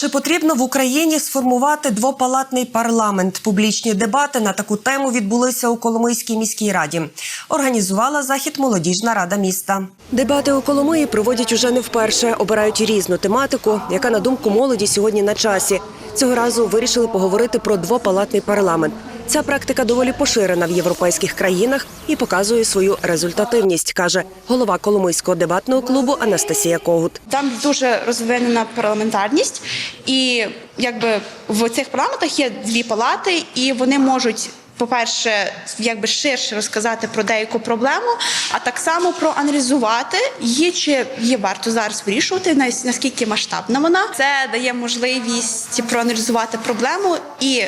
Чи потрібно в Україні сформувати двопалатний парламент? Публічні дебати на таку тему відбулися у Коломийській міській раді. Організувала захід молодіжна рада міста. Дебати у Коломиї проводять уже не вперше. Обирають різну тематику, яка на думку молоді сьогодні на часі. Цього разу вирішили поговорити про двопалатний парламент. Ця практика доволі поширена в європейських країнах і показує свою результативність, каже голова Коломийського дебатного клубу Анастасія Когут. Там дуже розвинена парламентарність, і якби в цих парламентах є дві палати, і вони можуть. По-перше, якби ширше розказати про деяку проблему, а так само проаналізувати її, чи її варто зараз вирішувати, наскільки масштабна вона. Це дає можливість проаналізувати проблему і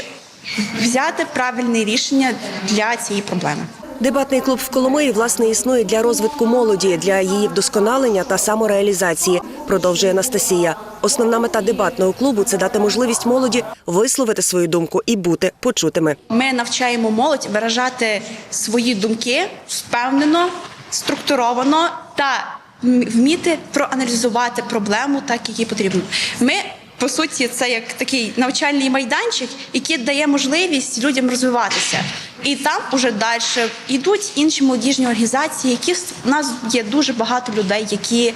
взяти правильне рішення для цієї проблеми. Дебатний клуб в Коломиї власне існує для розвитку молоді, для її вдосконалення та самореалізації. Продовжує Анастасія. Основна мета дебатного клубу це дати можливість молоді висловити свою думку і бути почутими. Ми навчаємо молодь виражати свої думки впевнено, структуровано та вміти проаналізувати проблему так, як їй потрібно. Ми по суті, це як такий навчальний майданчик, який дає можливість людям розвиватися. І там уже далі йдуть інші молодіжні організації, які в- нас є дуже багато людей, які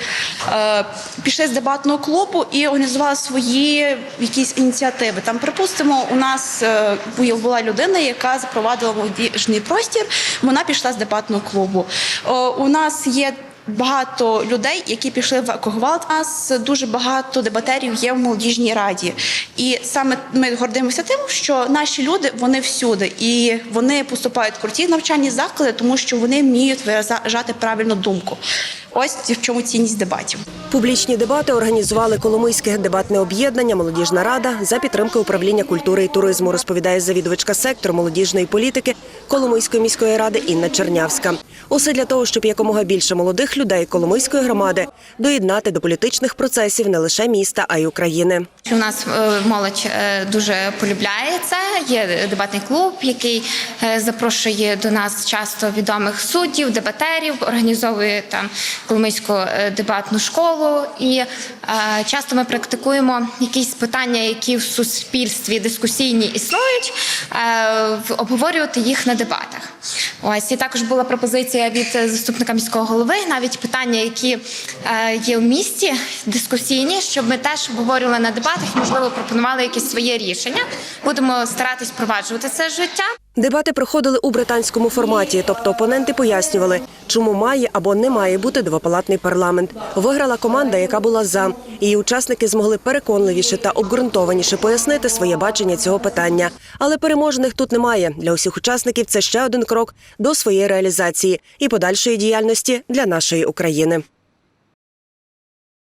е, пішли з дебатного клубу і організували свої якісь ініціативи. Там, припустимо, у нас е, була людина, яка запровадила молодіжний простір. Вона пішла з дебатного клубу. О, у нас є. Багато людей, які пішли в екогвалт. У нас дуже багато дебатерів є в молодіжній раді, і саме ми гордимося тим, що наші люди вони всюди, і вони поступають в круті навчальні заклади, тому що вони вміють виражати правильну думку. Ось в чому цінність дебатів. Публічні дебати організували Коломийське дебатне об'єднання Молодіжна рада за підтримки управління культури і туризму, розповідає завідувачка сектору молодіжної політики Коломийської міської ради Інна Чернявська. Усе для того, щоб якомога більше молодих людей Коломийської громади доєднати до політичних процесів не лише міста, а й України. У нас е, молодь е, дуже полюбляє це. Є дебатний клуб, який е, запрошує до нас часто відомих суддів, дебатерів, організовує там Коломийську дебатну школу. І е, часто ми практикуємо якісь питання, які в суспільстві дискусійні існують, е, обговорювати їх на дебатах. Ось і також була пропозиція від е, заступника міського голови, навіть питання, які е, є в місті, дискусійні, щоб ми теж обговорювали на дебатах, можливо, пропонували якісь своє рішення. Будемо старатись впроваджувати це життя. Дебати проходили у британському форматі, тобто опоненти пояснювали, чому має або не має бути двопалатний парламент. Виграла команда, яка була за. Її учасники змогли переконливіше та обґрунтованіше пояснити своє бачення цього питання. Але переможених тут немає. Для усіх учасників це ще один крок до своєї реалізації і подальшої діяльності для нашої України.